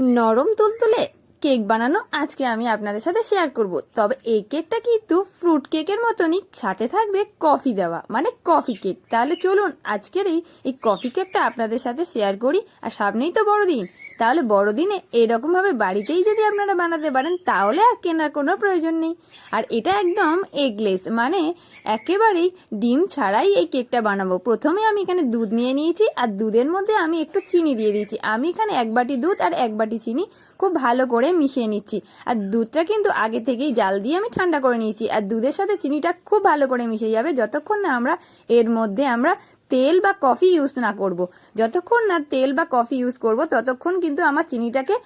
নরম তুলতুলে? কেক বানানো আজকে আমি আপনাদের সাথে শেয়ার করব। তবে এই কেকটা কিন্তু ফ্রুট কেকের মতনই, সাথে থাকবে কফি দেওয়া মানে কফি কেক তাহলে চলুন আজকের এই এই কফি কেকটা আপনাদের সাথে শেয়ার করি, আর সামনেই তো বড়দিন। তাহলে বড়দিনে এরকম ভাবে বাড়িতেই যদি আপনারা বানাতে পারেন, তাহলে আর কেনার কোনো প্রয়োজন নেই। আর এটা একদম এগলেস মানে একেবারেই ডিম ছাড়াই এই কেকটা বানাবো। প্রথমে আমি এখানে দুধ নিয়ে নিয়েছি, আর দুধের মধ্যে আমি একটু চিনি দিয়ে দিয়েছি। আমি এখানে এক বাটি দুধ আর এক বাটি চিনি। খুব ভালো করে মিশিয়ে নিচ্ছি। আর দুধটা কিন্তু আগে থেকেই জাল দিয়ে আমি ঠান্ডা করে নিয়েছি। আর দুধের সাথে চিনিটা খুব ভালো করে মিশে যাবে। যতক্ষণ না আমরা এর মধ্যে আমরা তেল বা কফি ইউজ না করব। যতক্ষণ না তেল বা কফি ইউজ করব, ততক্ষণ কিন্তু আমার চিনিটাকে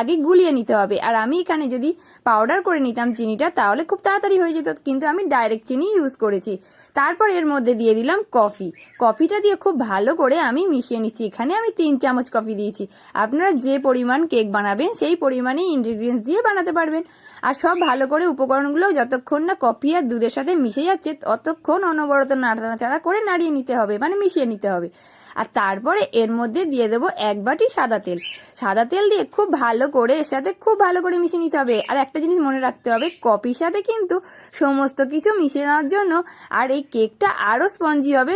আগে গুলিয়ে নিতে হবে। আর আমি এখানে যদি পাউডার করে নিতাম চিনিটা, তাহলে খুব তাড়াতাড়ি হয়ে যেত, কিন্তু আমি ডাইরেক্ট চিনি ইউজ করেছি। তারপর এর মধ্যে দিয়ে দিলাম কফি। কফিটা দিয়ে খুব ভালো করে আমি মিশিয়ে নিচ্ছি। এখানে আমি তিন চামচ কফি দিয়েছি। আপনারা যে পরিমাণ কেক বানাবেন, সেই পরিমাণেই ইনগ্রিডিয়েন্টস দিয়ে বানাতে পারবেন। আর সব ভালো করে উপকরণগুলো যতক্ষণ না কফি আর দুধের সাথে মিশে যাচ্ছে, ততক্ষণ অনবরত নাড়াচাড়া করে নাড়িয়ে নিতে হবে। মানে মিশিয়ে নিতে হবে। আর তারপরে এর মধ্যে দিয়ে দেবো এক বাটি সাদা তেল। সাদা তেল দিয়ে খুব ভালো করে এর সাথে খুব ভালো করে মিশিয়ে নিতে হবে। আর একটা জিনিস মনে রাখতে হবে, কফির সাথে কিন্তু সমস্ত কিছু মিশিয়ে নেওয়ার জন্য আর এই কেকটা আরও স্পঞ্জি হবে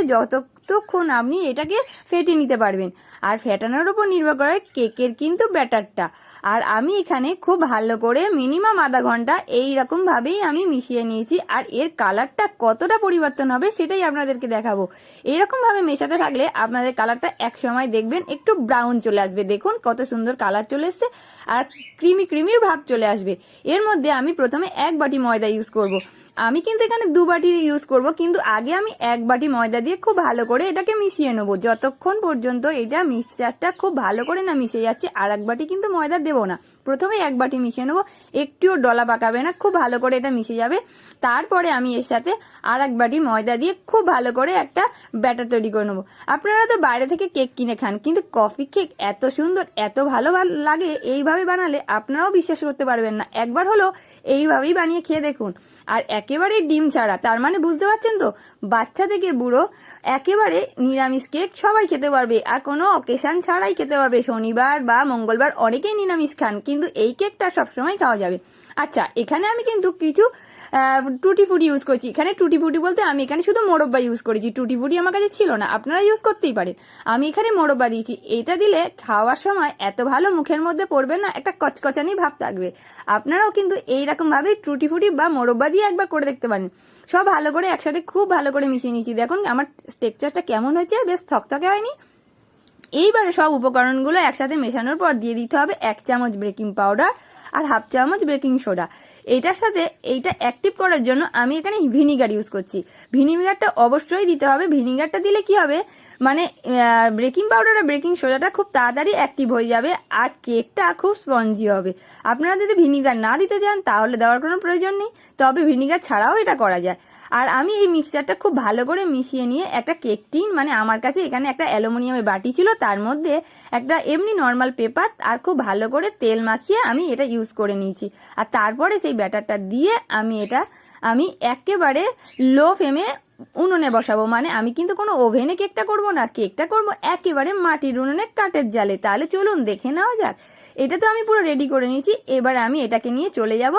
যতক্ষণ আপনি এটাকে ফেটে নিতে পারবেন। আর ফেটানোর উপর নির্ভর করে কেকের কিন্তু ব্যাটারটা। আর আমি এখানে খুব ভালো করে মিনিমাম আধা ঘণ্টা এই রকম ভাবেই আমি মিশিয়ে নিয়েছি। আর এর কালারটা কতটা পরিবর্তন হবে সেটাই আপনাদেরকে দেখাবো। এইরকম ভাবে মেশাতে থাকলে আপনাদের কালারটা এক সময় দেখবেন, একটু ব্রাউন চলে আসবে। দেখুন কত সুন্দর কালার চলে এসছে আর ক্রিমি ক্রিমির ভাব চলে আসবে। এর মধ্যে আমি প্রথমে এক বাটি ময়দা ইউজ করব। আমি কিন্তু এখানে দু বাটি ইউজ করব, কিন্তু আগে আমি এক বাটি ময়দা দিয়ে খুব ভালো করে এটাকে মিশিয়ে নেব। যতক্ষণ পর্যন্ত এটা মিক্সচারটা খুব ভালো করে না মিশে যাচ্ছে আর এক বাটি কিন্তু ময়দা দেবো না। প্রথমে এক বাটি মিশিয়ে নেব। একটুও ডলা পাকাবে না, খুব ভালো করে এটা মিশে যাবে। তারপরে আমি এর সাথে আর এক বাটি ময়দা দিয়ে খুব ভালো করে একটা ব্যাটার তৈরি করে নেব। আপনারা তো বাইরে থেকে কেক কিনে খান, কিন্তু কফি কেক এত সুন্দর, এত ভালো লাগে, এইভাবে বানালে আপনারাও বিশ্বাস করতে পারবেন না। একবার হলো এইভাবেই বানিয়ে খেয়ে দেখুন। আর একেবারেই ডিম ছাড়া, তার মানে বুঝতে পারছেন তো? বাচ্চা থেকে বুড়ো একেবারে নিরামিষ কেক সবাই খেতে পারবে, আর কোনো অকেশান ছাড়াই খেতে পারবে। শনিবার বা মঙ্গলবার অনেকেই নিরামিষ খান, কিন্তু এই কেকটা সবসময় খাওয়া যাবে। আচ্ছা এখানে আমি কিন্তু কিছু টুটি ফুটি ইউজ করছি। এখানে টুটি ফুটি বলতে আমি এখানে শুধু মোরব্বা ইউজ করেছি। টুটি ফুটি আমার কাছে ছিল না, আপনারা ইউজ করতেই পারেন। আমি এখানে মোরব্বা দিয়েছি। এটা দিলে খাওয়ার সময় এত ভালো মুখের মধ্যে পড়বে না, একটা কচকচানি ভাব থাকবে। আপনারাও কিন্তু এইরকম ভাবে টুটি ফুটি বা মোরব্বা দিয়ে একবার করে দেখতে পারেন। সব ভালো করে একসাথে খুব ভালো করে মিশিয়ে নিয়েছি। দেখুন, আমার টেক্সচারটা কেমন হয়েছে বেশ থকথকে হয়নি। এইবারে সব উপকরণগুলো একসাথে মেশানোর পর দিয়ে দিতে হবে এক চামচ বেকিং পাউডার আর হাফ চামচ বেকিং সোডা। এইটার সাথে এইটা অ্যাক্টিভ করার জন্য আমি এখানে ভিনিগার ইউজ করছি। ভিনিগারটা অবশ্যই দিতে হবে। ভিনিগারটা দিলে কি হবে? মানে বেকিং পাউডার আর বেকিং সোডাটা খুব তাড়াতাড়ি অ্যাক্টিভ হয়ে যাবে আর কেকটা খুব স্পঞ্জি হবে। আপনারা যদি ভিনিগার না দিতে চান তাহলে দেওয়ার কোনো প্রয়োজন নেই। তবে ভিনিগার ছাড়াও এটা করা যায়। আর আমি এই মিক্সচারটা খুব ভালো করে মিশিয়ে নিয়ে একটা কেক টিন মানে আমার কাছে এখানে একটা অ্যালুমিনিয়ামের বাটি ছিল, তার মধ্যে একটা এমনি নর্মাল পেপার আর খুব ভালো করে তেল মাখিয়ে আমি এটা ইউজ করে নিয়েছি। আর তারপরে সেই ব্যাটারটা দিয়ে আমি এটা, আমি একেবারে লো ফ্লেমে উনুনে বসাবো। মানে আমি কিন্তু কোনো ওভেনে কেকটা করব না, কেকটা করব একেবারে মাটির উনুনে কাঠের জালে। তাহলে চলুন দেখে নেওয়া যাক এটা তো আমি পুরো রেডি করে নিয়েছি। এবার আমি এটাকে নিয়ে চলে যাব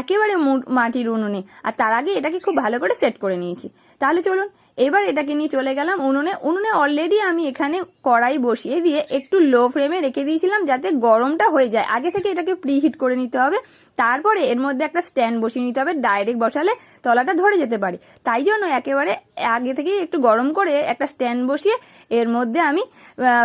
একেবারে মাটির উনুনে। আর তার আগে এটাকে খুব ভালো করে সেট করে নিয়েছি। তাহলে চলুন এবার এটাকে নিয়ে চলে গেলাম উনুনে। উনুনে অলরেডি আমি এখানে কড়াই বসিয়ে দিয়ে একটু লো ফ্লেমে রেখে দিয়েছিলাম যাতে গরমটা হয়ে যায়। আগে থেকে এটাকে প্রিহিট করে নিতে হবে। তারপরে এর মধ্যে একটা স্ট্যান্ড বসিয়ে নিতে হবে ডাইরেক্ট বসালে তলাটা ধরে যেতে পারে। তাই জন্য একেবারে আগে থেকেই একটু গরম করে একটা স্ট্যান্ড বসিয়ে এর মধ্যে আমি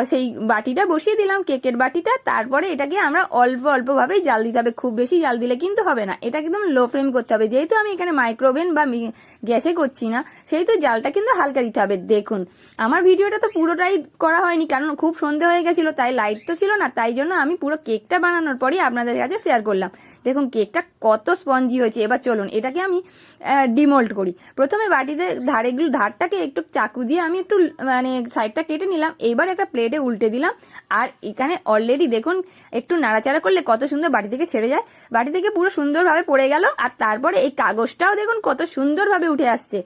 সেই বাটিটা বসিয়ে দিলাম, কেকের বাটিটা। তারপরে এটাকে আমরা অল্প অল্পভাবেই জাল দিতে হবে। খুব বেশি জাল দিলে কিন্তু হবে না। এটা একদম লো ফ্লেম করতে হবে। যেহেতু আমি এখানে মাইক্রোওভেন বা গ্যাসে করছি না, সেহেতু জালটা কিন্তু হালকা দিতে হবে, দেখুন। আমার ভিডিওটা তো পুরোটাই করা হয়নি, কারণ খুব সন্ধে হয়ে গেছিল, তাই লাইট তো ছিল না, তাই জন্য আমি পুরো কেকটা বানানোর পরই আপনাদের কাছে শেয়ার করলাম। দেখুন কেকটা কত স্পঞ্জি হয়েছে। এবার চলুন, এটাকে আমি ডিমোল্ড করি। প্রথমে বাটিতে ধারেগুলো ধারটাকে একটু চাকু দিয়ে আমি একটু মানে সাইডটা কেটে নিলাম। এবার একটা প্লেটে উল্টে দিলাম। আর এখানে অলরেডি দেখুন, একটু নাড়াচাড়া করলে কত সুন্দর বাটি থেকে ছেড়ে যায়। বাটি থেকে পুরো সুন্দরভাবে পড়ে গেল। আর তারপরে এই কাগজটাও দেখুন কত সুন্দরভাবে উঠে আসছে।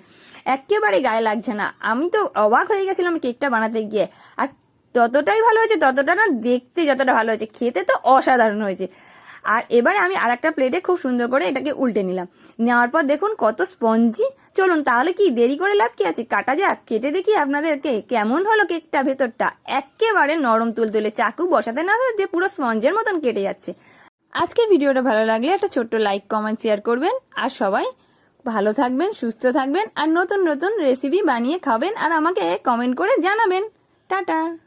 একেবারে গায়ে লাগছে না। আমি তো অবাক হয়ে গেছিলাম কেকটা বানাতে গিয়ে। আর ততটাই ভালো হয়েছে, ততটা না দেখতে যতটা ভালো হয়েছে। খেতে তো অসাধারণ হয়েছে। আর এবারে আমি আর একটা প্লেটে খুব সুন্দর করে এটাকে উল্টে নিলাম। নেওয়ার পর দেখুন কত স্পঞ্জি চলুন, তাহলে কি দেরি করে লাভ কি আছে? কাটা যাক, কেটে দেখি আপনাদেরকে কেমন হলো কেকটা ভেতরটা। একেবারে নরম তুলতুলে চাকু বসাতে না যে পুরো স্পঞ্জের মতন কেটে যাচ্ছে। আজকের ভিডিওটা ভালো লাগলে একটা ছোট্ট লাইক কমেন্ট শেয়ার করবেন। আর সবাই ভালো থাকবেন, সুস্থ থাকবেন, আর নতুন নতুন রেসিপি বানিয়ে খাবেন, আর আমাকে কমেন্ট করে জানাবেন। টাটা।